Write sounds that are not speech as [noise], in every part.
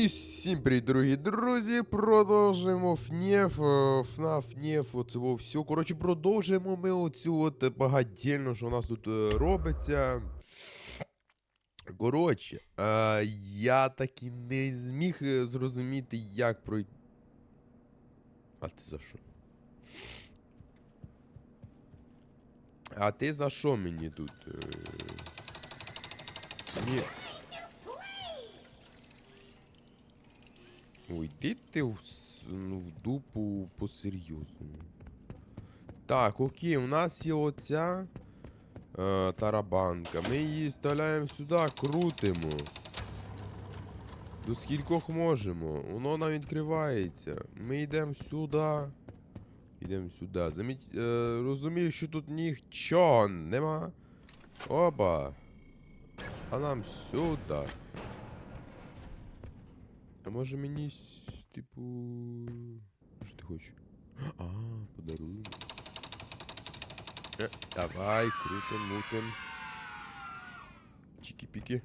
І всім привіт, дорогі друзі! Продовжуємо ФНЕФ, е, ФНАФ, ФНЕФ, оцього все. Коротше, продовжуємо ми оцю от багатільну, що у нас тут е, робиться. Коротше, е, я таки не зміг зрозуміти, як пройти. А ти за що? А ти за що мені тут? Ні. Уйди ти в, ну, в дупу по-серйозному. Так, окей, у нас є оця е, тарабанка. Ми її вставляємо сюди, крутимо. До скількох можемо. Воно нам відкривається. Ми йдемо сюди. Йдемо сюди. Заміть, е, розумію, що тут нічого нема. Опа. А нам сюди. А може мені, типу. Що ти хочеш? А, подаруємо. Е, давай, крутим, мутим. Чики-піки.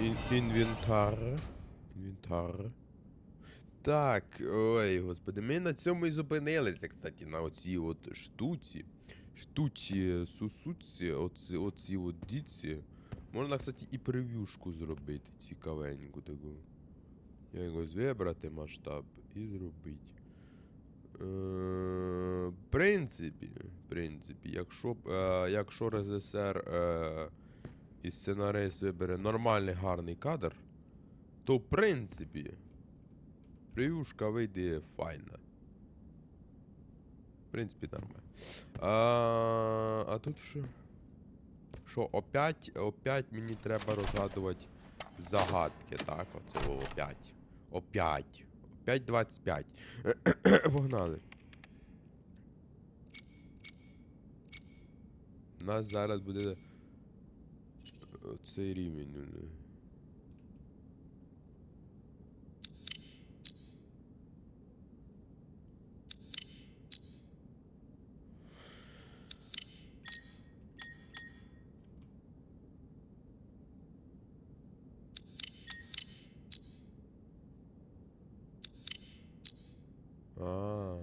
Ін- Інвентар. Інвентар. Так, ой, господи, ми на цьому і зупинилися, кстати, на оцій от штуці. Штуці, сусуці, оці, оці от діці. Можна, кстати, і прев'юшку зробити цікавеньку таку. Якось вибрати масштаб і зробити. Е, в принципі, в принципі, якщо, е, якщо режисер е, і сценарист вибере нормальний гарний кадр, то в принципі прев'юшка вийде файна. В принципі, нормально. А, а тут що? Що, опять, опять мені треба розгадувати загадки, так? Оце о, опять. Опять. Опять 25. Погнали. У нас зараз буде е, цей рівень. ну, не. А.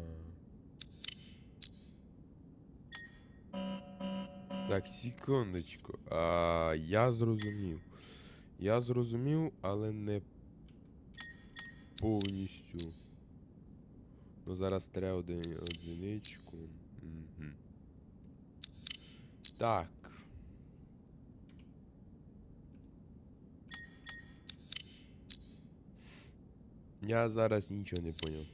Так, секундочку. А, я зрозумів. Я зрозумів, але не повністю. Ну зараз треба один, одиничку. Угу. Так. Я зараз нічого не поняв.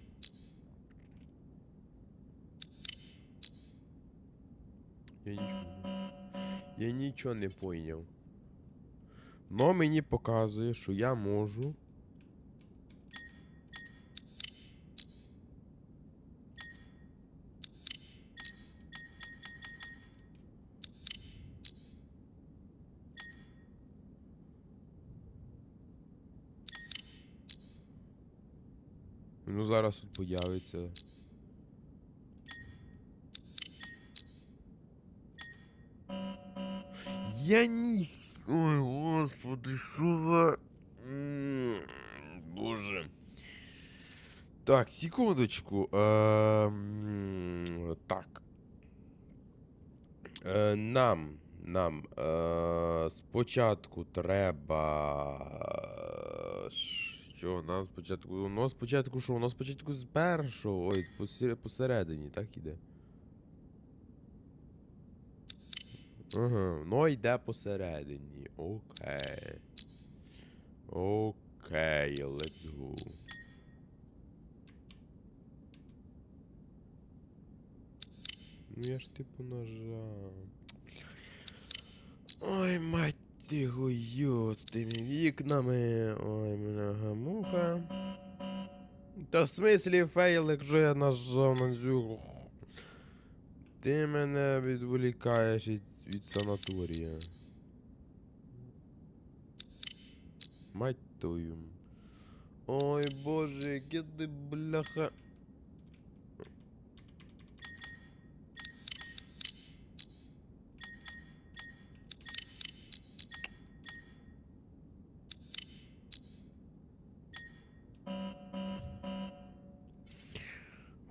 Я нічого. не- Я нічого не поняв. Но мені показує, що я можу. Ну зараз тут появиться. Я ні. Ой, господи, що за. Боже. Так, секундочку. Так. Е, нам. Нам. Е, спочатку треба. Що? Нам спочатку. У нас спочатку що? У нас спочатку з першого. Ой, посередині, так іде. Ага, ну йде посередині. Окей. Окей, let's go. Ну я ж типу нажав. Ой, мать ти гою з тими вікнами. Ой, мене муха. Та в смислі фейл, якщо я нажав на цю. Ти мене відволікаєш від, Вид санатория. Мать твою. Ой, боже, яке бляха.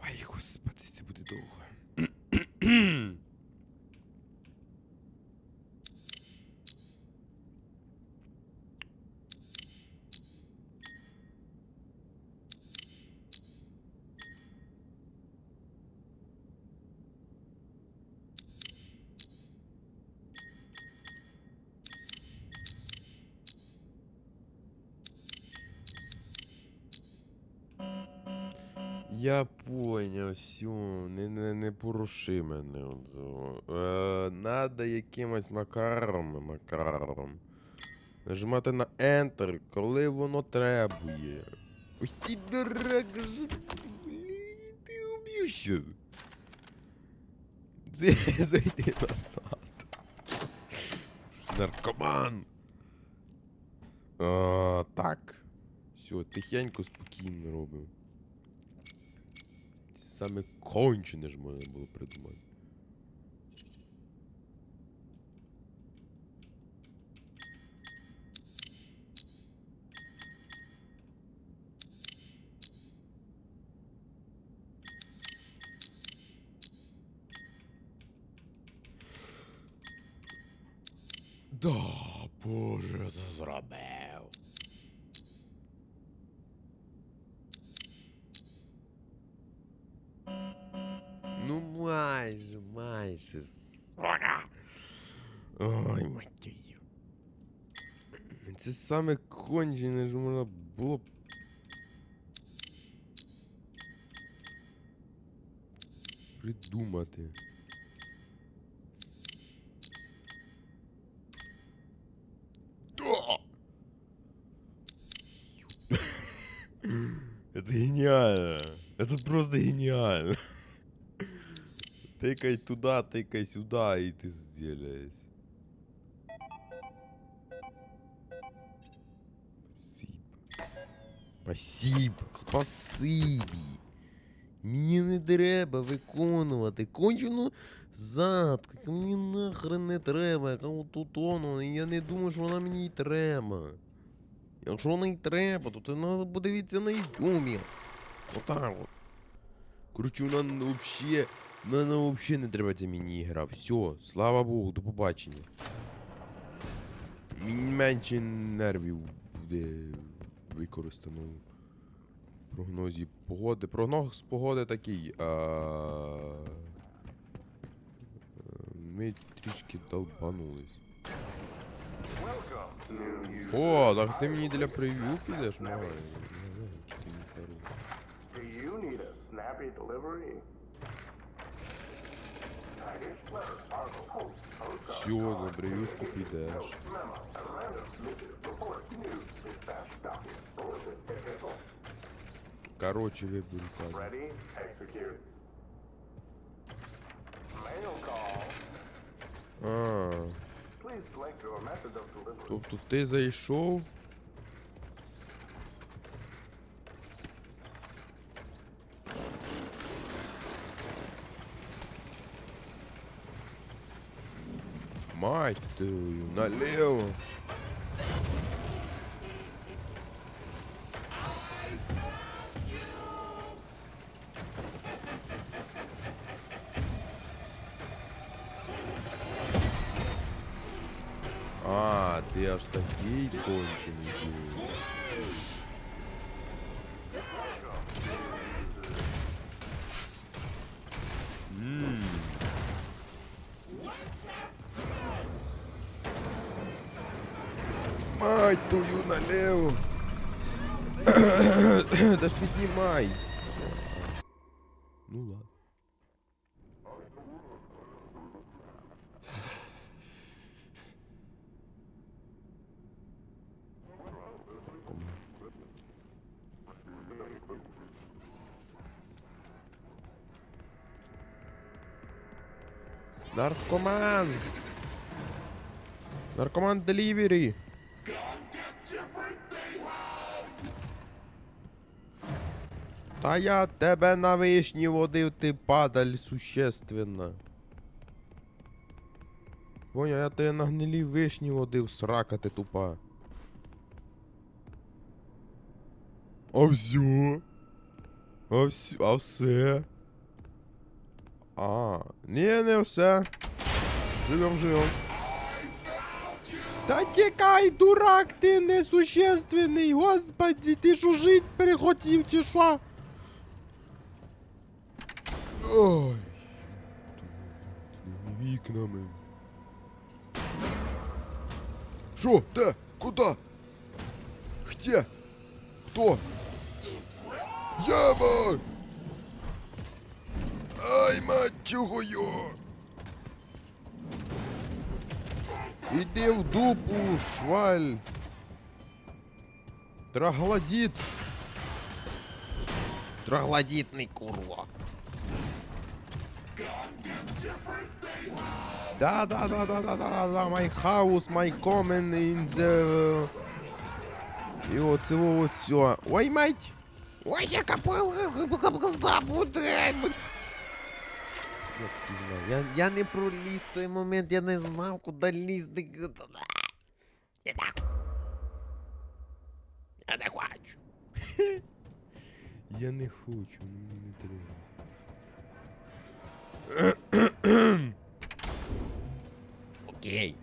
Ой, господи, це будет довго. [clears throat] поняв, все, не, не, не поруши мене. Е, надо якимось макаром, макаром. Нажимати на Enter, коли воно требує. Ой, ти дурак, же ти, блін, ти ще. Зайди назад. Наркоман. А, так. Все, тихенько, спокійно робимо. Саме кончене ж можна було придумати. Да, боже, це Ну майже, майже. сука. Ой, мать її. Це саме кончене, що можна було. Придумати. Это [laughs] гениально. Это просто гениально. Тыкай туда, тыкай сюда, и ты сделаешь. Спасибо. Спасибо. Спасибі. Мені не треба виконувати кончену задку. яка Мені нахрен не треба, яка тут воно. і Я не думаю, що вона мені й треба. Якщо вона й треба, то це треба подивитися на ютубі. Отак от. Короче, вона вообще. Вона вообще не треба ця міні-ігра. Все, слава Богу, до побачення. Менше нервів буде використано в прогнозі погоди. Прогноз погоди такий. А... Ми трішки долбанулись. О, так ти мені для прев'ю підеш, має. Dispatch, document, bulletin, epistle. Короче, call. А, тобто ти зайшов. Мать твою, налево. А, ти аж такий кончений. Твою налево. [coughs] Да ж піднімай. Ну ладно. Наркоман! Наркоман Деливери! Та я тебе на вишні водив, ти падаль существенно. Понял, я тебе на гнилі вишні водив, срака ти тупа. А все? А все? А все? А, ні, не все. Живем, живем. Та тікай, дурак, ти несущественний, господи, ти що жить перехотів чи що? Ой. Вікнами. Що? Де? Куда? Где? Хто? Яма! Ай, мать чого його! Іди в дупу, шваль! Троглодит! Троглодитный курва! Да, да, да, да, да, да, да, my house, my common in the... І оце оце. Ой, мать! Ой, буде. Я так і знав. Я, я не проліз в той момент, я не знав, куди лізти. Я не хочу. [laughs] Я не хочу, мені не треба. Окей.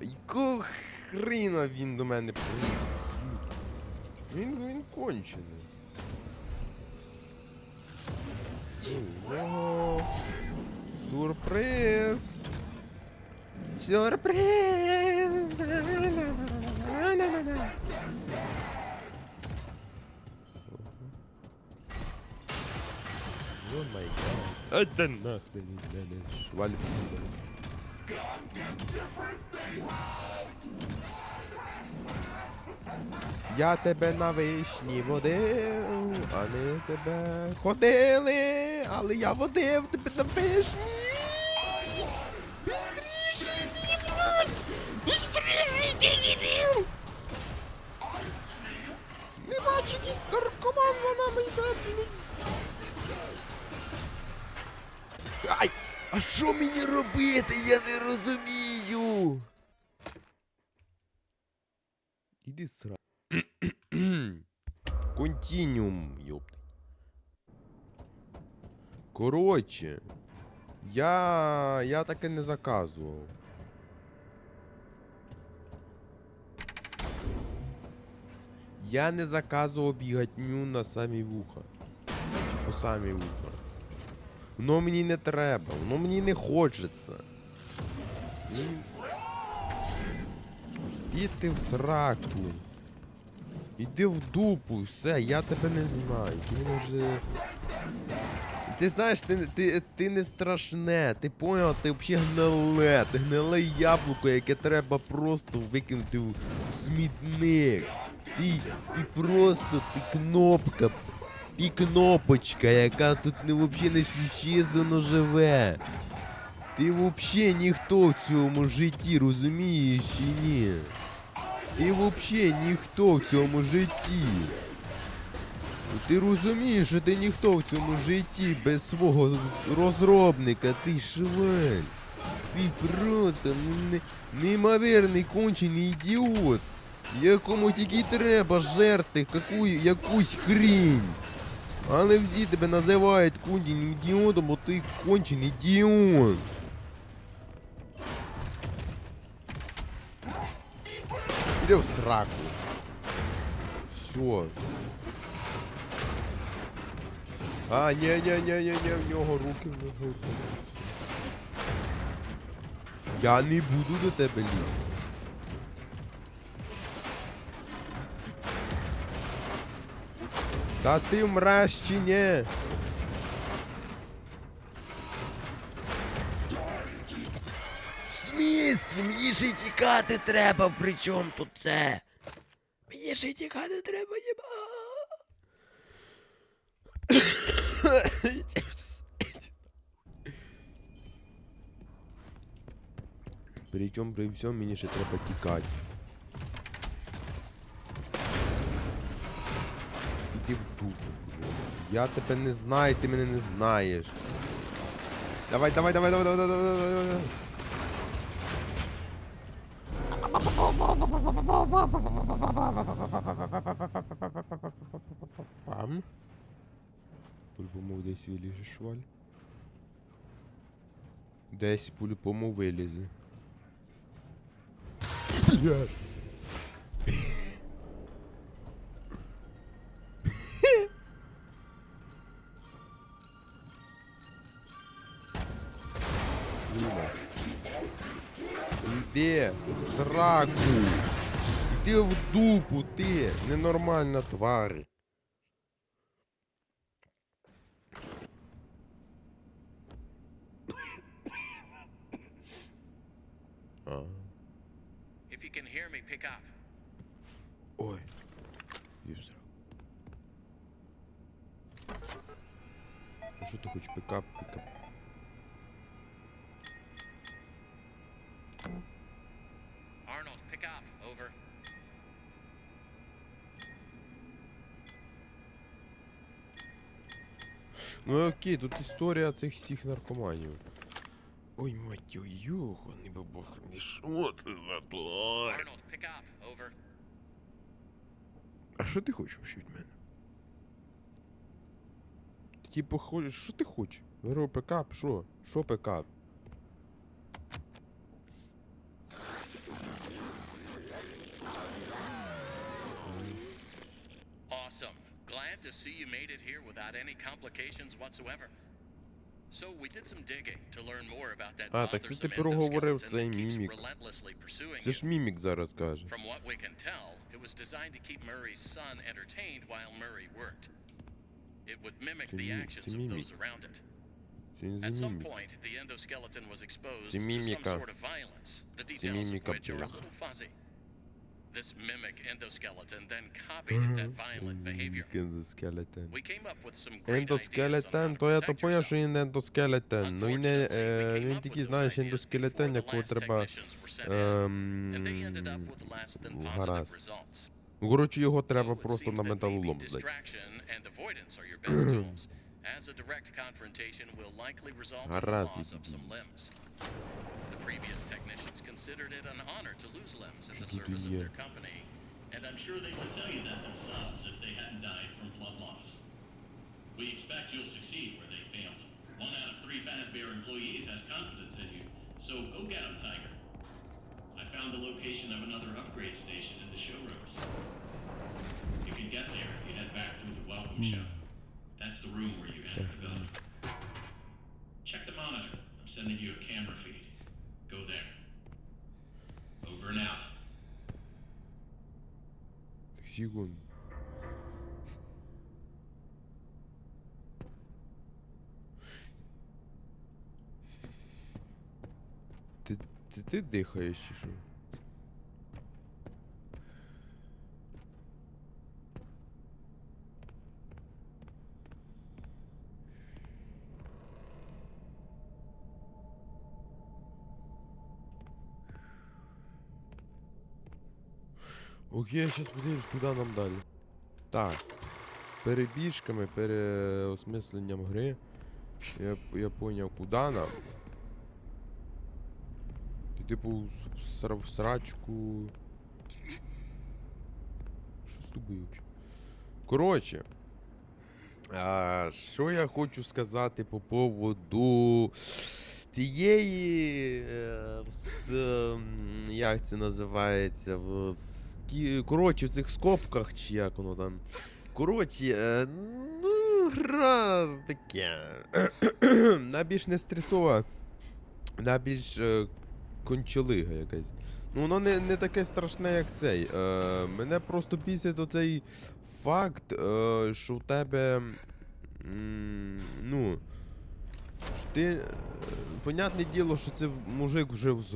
Якого хрена він до мене приїхав? Він, він кончений. Сюрприз! Сюрприз! Oh Это нахрен не Вали. Я тебе на вишні водив, а не тебе ходили, але я водив тебе на вишні. Бістріше, дівчат! Бістріше, дівчат! Не чекість наркоман, вона мені А що мені робити? Я не розумію. Іди сра. [clears throat] Континуум, ёпт. Коротше. Я. я таке не заказував. Я не заказував бігатню на самі вуха. По самі вуха. Воно мені не треба, воно мені не хочеться. Іди ти в сраку. Іди в дупу, все, я тебе не знаю. Ти мене вже. Ти знаєш, ти, ти, ти не страшне, ти поняв, ти взагалі гниле, ти гниле яблуко, яке треба просто викинути в смітник. Ти, ти просто, ти кнопка, ти кнопочка, яка тут не взагалі не существенно живе. Ти взагалі ніхто в цьому житті, розумієш чи ні? Ти взагалі ніхто в цьому житті. Ти розумієш, що ти ніхто в цьому житті без свого розробника, ти шваль. Ти просто не- неймовірний кончений ідіот, якому тільки треба жерти яку, якусь хрінь. Але всі тебе називають конченим ідіотом, бо ти кончений ідіот. Іди в сраку. Все. А, ні, ні, ні, ні, ні, в нього руки в. Я не буду до тебе лізти. Та ти вмреш чи ні? В мені ж і тікати треба, при чому тут це? Мені ж і тікати треба, єба. Причому при всьому мені ще треба тікати. ти в. Я тебе не знаю, ти мене не знаєш. Давай, давай, давай, давай, давай, давай, давай, давай. Пам. По-любому десь вилізе шваль. Десь по-любому вилізе. Іди в сраку. Іди в дупу, ти, ненормальна тварь. А. If you can hear me, pick up. Ой. І все. А що ти хочеш пікап, пікап? Ну окей, тут історія цих всіх наркоманів. Ой, мать бабах, не що це за pick А що ти хочеш вообще від мене? Ти типу хочеш, що ти хочеш? Говорю, пикап, що? Що пикап? Whatsoever. So we did some digging to learn more about that А, так це ти проговорив цей мімік. Це ж мімік зараз каже. From what we can tell, it was designed to keep Murray's son entertained while Murray worked. It would mimic the actions of those around it. At some point, the endoskeleton was exposed to some sort of violence, the details of which are a little fuzzy. This mimic endoskeleton then copied that violent behavior. Ендоскелетен. We came up with some great Ендоскелетен, то я то поняв, що він ендоскелетен. Ну він не, е, він тільки, знаєш, ендоскелетен, якого треба. Ем, and they ended up with less than ну, positive гаразд. Ну, коротше, його треба просто на металолом maybe as a direct confrontation will likely result in the loss of some limbs. The previous technicians considered it an honor to lose limbs in the service of their company, and I'm sure they would tell you that themselves if they hadn't died from blood loss. We expect you'll succeed where they failed. One out of three Fazbear employees has confidence in you, so go get them, Tiger. I found the location of another upgrade station in the showrooms. You can get there if you head back through the welcome mm. That's the room where you enter the building. Check the monitor. I'm sending you a camera feed. Go there. Over and out. Секунд. Ти, ти, ти дихаєш чи що? Окей, сейчас подивимось, куди нам далі. Так. Перебіжками, переосмисленням гри. Я, я поняв, куди нам. І типу в сра- в срачку. Що з тобою? Коротше. А, що я хочу сказати по поводу цієї. е, ем, як це називається? В, скі- коротше, в цих скобках, чи як воно там. Коротше, е, ну, гра таке. [clears throat] Вона більш не стресова, вона більш е, кончелига якась. Ну, воно не, не таке страшне, як цей. Е, мене просто бісить оцей факт, е, що в тебе. м, ну. Що ти. е, Понятне діло, що це мужик вже в. з-.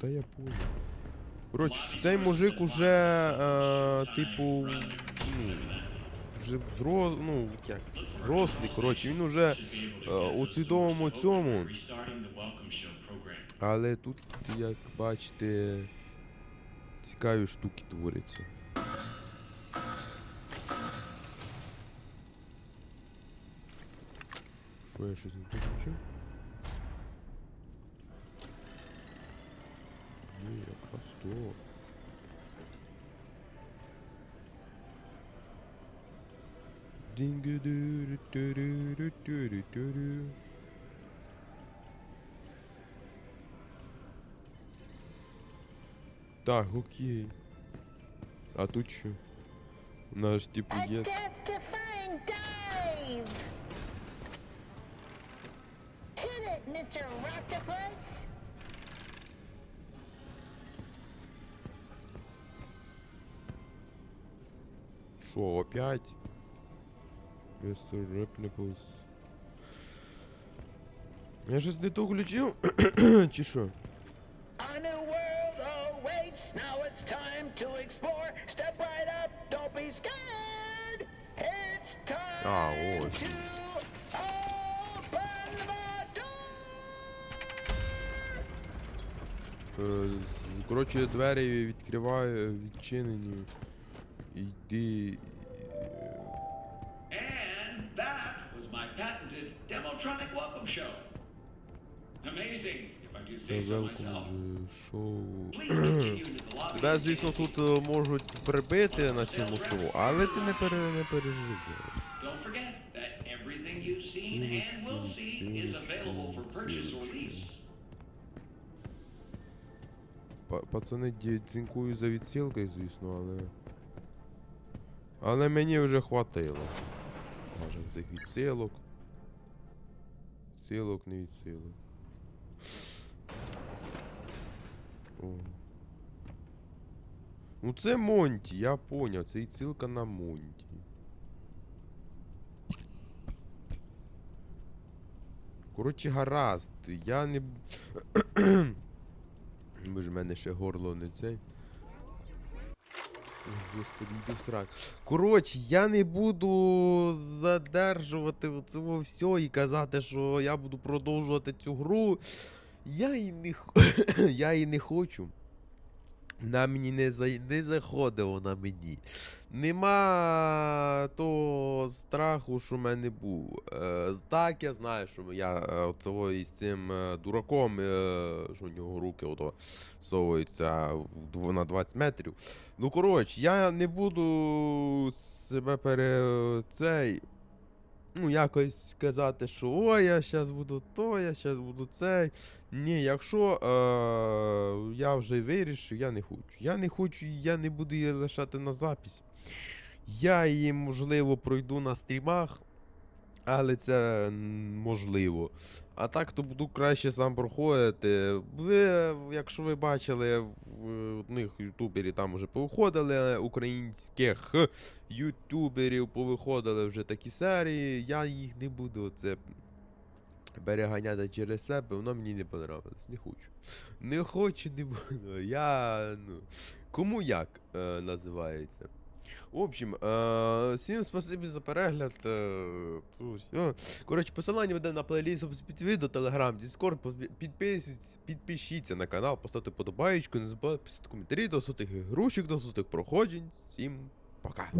Та я понял. Коротше, цей мужик уже, е, типу, ну, вже взро... ну, як, взрослий, коротше, він уже е, у свідомому цьому, але тут, як бачите, цікаві штуки творяться. Що я щось не так? Ні, якраз что? Так, окей. А тут что? Наш тип нет. Mr. Octopus? Що, опять? Містер Реплікус. Я щось не то включив? Чи що? A new world awaits. Now it's time to explore. Step right up, don't be scared. It's time А, ось. to open the. Е, Коротше, двері відкриваю, відчинені. Йди. And that was my patented Demotronic welcome show. Amazing, if I do say so myself. шоу. Тебе, звісно, тут е, можуть прибити на цьому шоу, але ти не, пере, не переживай. Don't forget that everything you've seen and will see is available for purchase or lease. Пацани ді- за відсилкою, звісно, але. Але мені вже хватило. Може, цих відсилок. Відсилок, не відсилок. О. Ну це Монті, я поняв, це відсилка на Монті. Коротше, гаразд, я не. Бо [clears throat] ж мене ще горло не цей. Господи, йди в срак. Коротше, я не буду задержувати цього все і казати, що я буду продовжувати цю гру. Я і не, [coughs] я і не хочу. Вона мені не, за... не заходить вона мені. Нема того страху, що в мене був. Е, так, я знаю, що я е, оцього із цим е, дураком, е, що у нього руки ото совуються на 20 метрів. Ну, коротше, я не буду себе пере цей. Ну, якось сказати, що о, я зараз буду то, я зараз буду цей. Ні, якщо е, я вже вирішив, я не хочу. Я не хочу, я не буду її лишати на запись. Я її, можливо, пройду на стрімах, але це можливо. А так, то буду краще сам проходити. Ви, якщо ви бачили, в одних ютуберів там вже повиходили, українських ютуберів повиходили вже такі серії. Я їх не буду оце переганяти через себе, воно мені не понравилось. Не хочу. Не хочу, не буду. Я. Ну, кому як е, називається. В общем, е, всім спасибі за перегляд. Е, Коротше, посилання буде на плейліст під відео, телеграм, Діскорд, Підписуйтесь, підпишіться на канал, поставте подобаєчку, не забувайте писати коментарі, до сотих ігрушок, до сотих проходжень. Всім пока.